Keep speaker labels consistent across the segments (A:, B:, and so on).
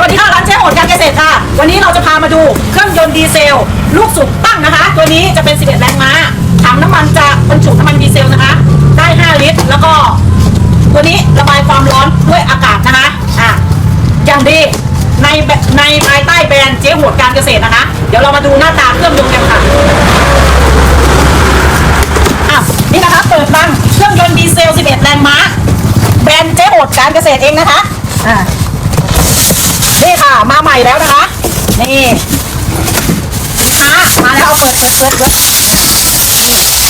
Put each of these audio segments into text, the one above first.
A: วัสดีค่ะร้านเจ๊โหดการเกษตรค่ะ วันนี้เราจะพามาดูเครื่องยนต์ดีเซล ลูกสูบตั้งนะคะ ตัวนี้จะเป็น 11 แรงม้าถังน้ำมันจะบรรจุน้ำมันดีเซลนะคะ ได้ 5 ลิตร แล้วก็ ตัวนี้ระบายความร้อนด้วยอากาศนะคะอะอย่างดีในในภายใต้แบรนด์เจ๊โหดการเกษตรนะคะ เดี๋ยวเรามาดูหน้าตาเครื่องยนต์กันค่ะอะนี่นะคะเปิดบังเครื่องยนต์ดีเซล 11 แรงม้าแบรนด์เจ๊โหดการเกษตรเองนะคะอ่า มาใหม่แล้วนะคะ นี่ค่ะมาแล้วเอาเปิดเปิดเปิดเปิดนี่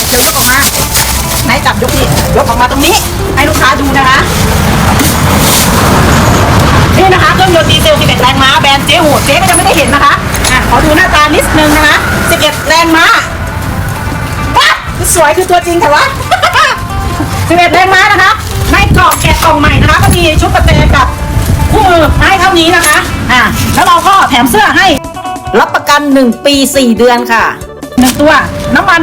A: เดี๋ยวยกออกมาไหนจับยกนี่ยกออกมาตรงนี้ ให้ลูกค้าดูนะคะ นี่นะคะเครื่องยนต์ดีเซล 11 แรงม้าแบรนด์เจ๊โหดเจ๊ก็จะไม่ได้เห็นนะคะอะขอดูหน้าตานิดนึงนะคะ 11 แรงม้าว้าสวยคือตัวจริงค่ะวะ11 แรงม้านะคะในกล่องแกะกล่องใหม่นะคะก็มีชุดประเตกั มเสื้อให้ รับประกัน 1 ปี 4 เดือนค่ะ 1 ตัว น้ำมัน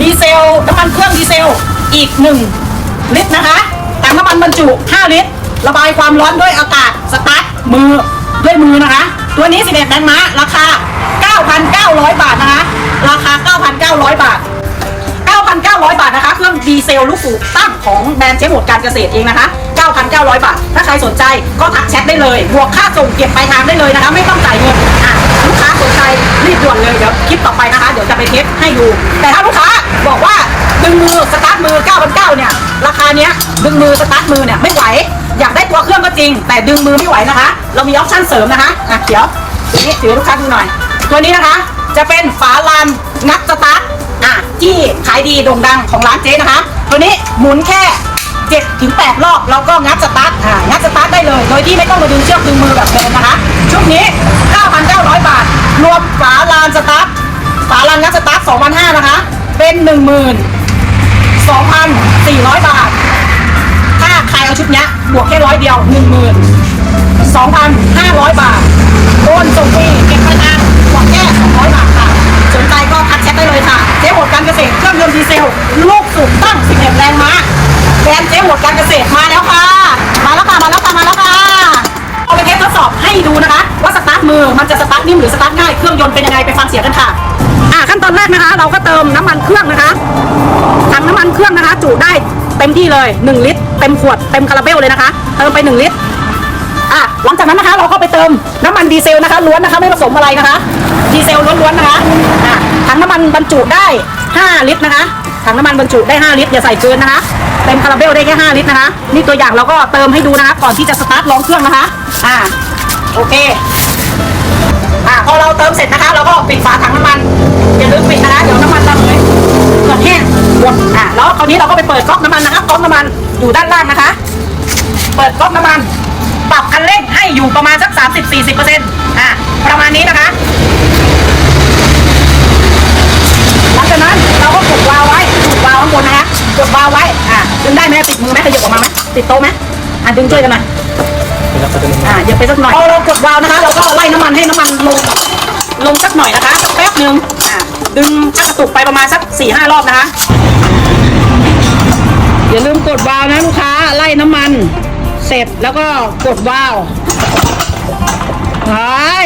A: ดีเซล น้ำมันเครื่องดีเซล อีก 1 ลิตรนะคะถังน้ำมันบรรจุ 5 ลิตร ระบายความร้อนด้วยอากาศ สตาร์ทมือด้วยมือนะคะ ตัวนี้ 11แรงม้า ราคา 9,900 บาทนะคะ ราคา 9,900 บาท 9,900 บาทนะคะ เครื่องดีเซลลูกสูบตั้งของแบรนด์เชฟหมดการเกษตรเองนะคะ 9,900 บาท ถ้าใครสนใจก็ทักแชทได้เลยบวกค่าส่งเก็บปลายทางได้เลยนะคะ ไม่ต้องจ่ายเงินอะลูกค้าสนใจรีบด่วนเลย เดี๋ยวคลิปต่อไปนะคะ เดี๋ยวจะไปเทสให้ดู แต่ถ้าลูกค้าบอกว่าดึงมือสตาร์ทมือ 9,900 เนี่ย ราคาเนี้ยดึงมือสตาร์ทมือเนี่ยไม่ไหว อยากได้ตัวเครื่องก็จริง แต่ดึงมือไม่ไหวนะคะ เรามีออปชั่นเสริมนะคะอะเดี๋ยวนี่ถือลูกค้าดูหน่อย ตัวนี้นะคะ จะเป็นฝาลานงัดสตาร์ทอะที่ขายดีโด่งดังของร้านเจ๊นะคะ ตัวนี้หมุนแค่7ถึง8รอบเราก็งัดสตาร์ทอ่างัดสตาร์ทได้เลย โดยที่ไม่ต้องมาดึงเชือกดึงมือแบบเดิมนะคะ ชุดนี้9,900บาท รวมฝาลานสตาร์ทฝาลานงัดสตาร์ท2,500นะคะ เป็น12,400บาท ถ้าใครเอาชุดนี้บวกแค่ร้อยเดียว12,500บาทโอนส่งฟรีเก็บปลายทางบวกแค่200บาทค่ะสนใจ ก็ทักแชทได้เลยค่ะ เจ๊หมดการเกษตรเครื่องยนต์ดีเซล ลูกสูบตั้ง11แรงม้าแบรนด์เจ๊หมดการเกษตรมาแล้วค่ะ มาแล้วค่ะ มาแล้วค่ะ มาแล้วค่ะเอาไปเทสทดสอบให้ดูนะคะ ว่าสตาร์ทมือมันจะสตาร์ทนิ่มหรือสตาร์ทง่าย เครื่องยนต์เป็นยังไงไปฟังเสียงกันค่ะ อ่าขั้นตอนแรกนะคะ เราก็เติมน้ำมันเครื่องนะคะถังน้ำมันเครื่องนะคะ จุได้เต็มที่เลย 1 ลิตร เต็มขวดเต็มคาราเบลเลยนะคะ เติมไป 1 ลิตรอะหลังจากนั้นนะคะเราก็ไปเติมน้ำมันดีเซลนะคะล้วนนะคะไม่ผสมอะไรนะคะ ดีเซลล้วนๆนะคะอะ ถังน้ำมันบรรจุได้ 5 ลิตรนะคะ ถังน้ำมันบรรจุได้ 5 ลิตรอย่าใส่เกินนะคะเต็มคาราเบลได้แค่5ลิตรนะคะ นี่ตัวอย่างเราก็เติมให้ดูนะคะก่อนที่จะสตาร์ทลองเครื่องนะคะ อ่าโอเคอ่าพอเราเติมเสร็จนะคะ เราก็ปิดฝาถังน้ำมันอย่าลืมปิดนะคะเดี๋ยวน้ำมันระเหยเกิดแห้งหมดอ่าแล้วคราวนี้เราก็ไปเปิดก๊อกน้ำมันนะคะก๊อกน้ำมันอยู่ด้านล่างนะคะ เปิดก๊อกน้ำมันปรับคันเร่งให้อยู่ประมาณสัก 30-40%อ่าประมาณนี้นะคะ จากนั้นเราก็กดวาล์วไว้กดวาล์วข้างบนนะคะกดวาล์วไว้อ่าดึงได้ไหมติดมือไหมขยับออกมาไหมติดโต๊ะไหมอ่าดึงช่วยกันหน่อยอ่าอย่าไปสักหน่อยพอเรากดวาล์วนะคะ เราก็ไล่น้ำมันให้น้ำมันลงลงสักหน่อยนะคะสักแป๊บหนึ่งอ่าดึงชักกระตุกไปประมาณสักสี่ห้ารอบนะคะอย่าลืมกดวาล์วนะลูกค้าไล่น้ำมัน เสร็จแล้วก็กดวาล์วใช่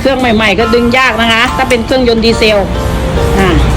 A: เครื่องใหม่ ๆ ก็ดึงยากนะคะ ถ้าเป็นเครื่องยนต์ดีเซล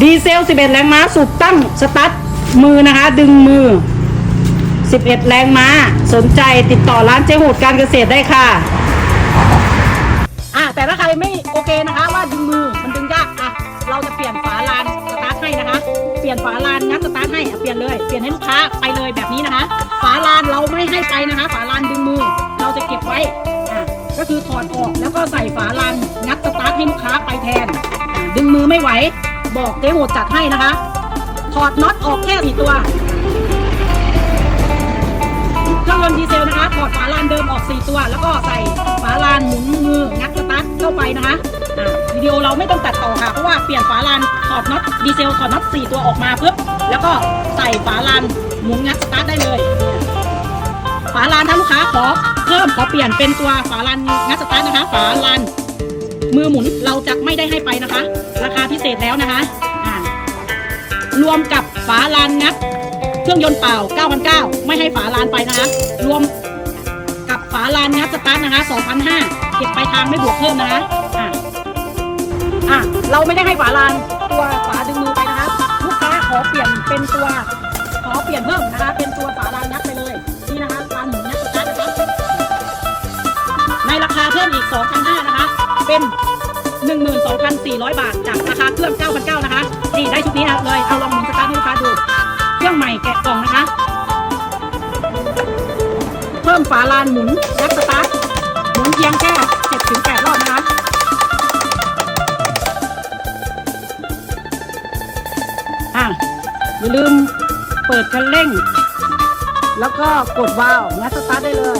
A: ดีเซล 11 แรงม้าสูบตั้งสตาร์ทมือนะคะ ดึงมือ 11 แรงม้า สนใจติดต่อร้านเจ๊โหดการเกษตรได้ค่ะอะแต่ถ้าใครไม่โอเคนะคะว่าดึงมือมันดึงยากอะเราจะเปลี่ยนฝาลานสตาร์ทให้นะคะ เปลี่ยนฝาลานงัดสตาร์ทให้อะเปลี่ยนเลยเปลี่ยนให้ลูกค้าไปเลยแบบนี้นะคะ ฝาลานเราไม่ให้ไปนะคะ ฝาลานดึงมือ เราจะเก็บไว้อะก็คือถอดออกแล้วก็ใส่ฝาลานงัดสตาร์ทให้ลูกค้าไปแทน ดึงมือไม่ไหว บอกเจ๊โหดจัดให้นะคะ ถอดน็อตออกแค่สี่ตัว เครื่องยนต์ดีเซลนะคะ ถอดฝาลานเดิมออก4ตัว แล้วก็ใส่ฝาลานหมุนมืองัดสตาร์ทเข้าไปนะคะอ่าวิดีโอเราไม่ต้องตัดต่อค่ะ เพราะว่าเปลี่ยนฝาลานถอดน็อตดีเซลถอดน็อต4ตัวออกมาปุ๊บแล้วก็ใส่ฝาลานหมุนงัดสตาร์ทได้เลยฝาลานถ้าลูกค้าขอเพิ่มขอเปลี่ยนเป็นตัวฝาลานงัดสตาร์ทนะคะ ฝาลาน มือหมุนเราจะไม่ได้ให้ไปนะคะ ราคาพิเศษแล้วนะคะรวมกับฝาลานงัด เครื่องยนต์เปล่า 9,900 ไม่ให้ฝาลานไปนะคะ รวมกับฝาลานงัดสตาร์ทนะคะ 2,500 เก็บไปลายทางไม่บวกเพิ่มนะคะอะอะเราไม่ได้ให้ฝาลานตัวฝาดึงมือไปนะคะลูกค้าขอเปลี่ยนเป็นตัวขอเปลี่ยนเพิ่มนะคะ เป็นตัวฝาลานงัดไปเลยนี่นะคะลานหมุนงัดสตาร์ทนะคะในราคาเพิ่มอีก 2,500นะคะ เป็น 12,400 บาท จากราคาเครื่อง 9,900 นะคะ นี่ได้ชุดนี้เลย เอาลองหมุนสตาร์ทให้ลูกค้าดู เครื่องใหม่แกะกล่องนะคะ เพิ่มฝาลานหมุนนักสตาร์ทหมุนเพียงแค่7ถึง8รอบนะคะอะอย่าลืมเปิดคันเร่ง แล้วก็กดวาล์วงัดสตาร์ทได้เลย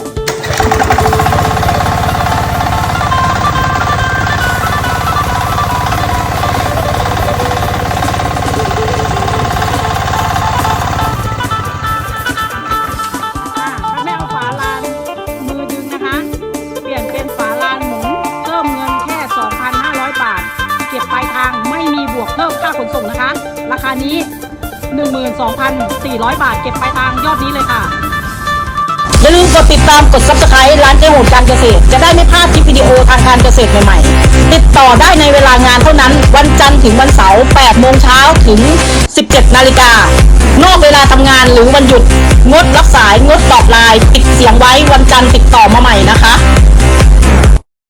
A: างไม่มีบวกเพิ่มค่าขนส่งนะคะ ราคานี้ 12,400 บาทเก็บปลายทางยอดนี้เลยค่ะ อย่าลืมกดติดตามกด subscribe ร้านเจ๊โหดการเกษตร จะได้ไม่พลาดคลิปวิดีโอทางการเกษตรใหม่ๆ ติดต่อได้ในเวลางานเท่านั้น วันจันทร์ถึงวันเสาร์8โมงเช้าถึง 17 นาฬิกานอกเวลาทำงานหรือวันหยุด งดรับสายงดตอบไลน์ปิดเสียงไว้วันจันทร์ติดต่อมาใหม่นะคะ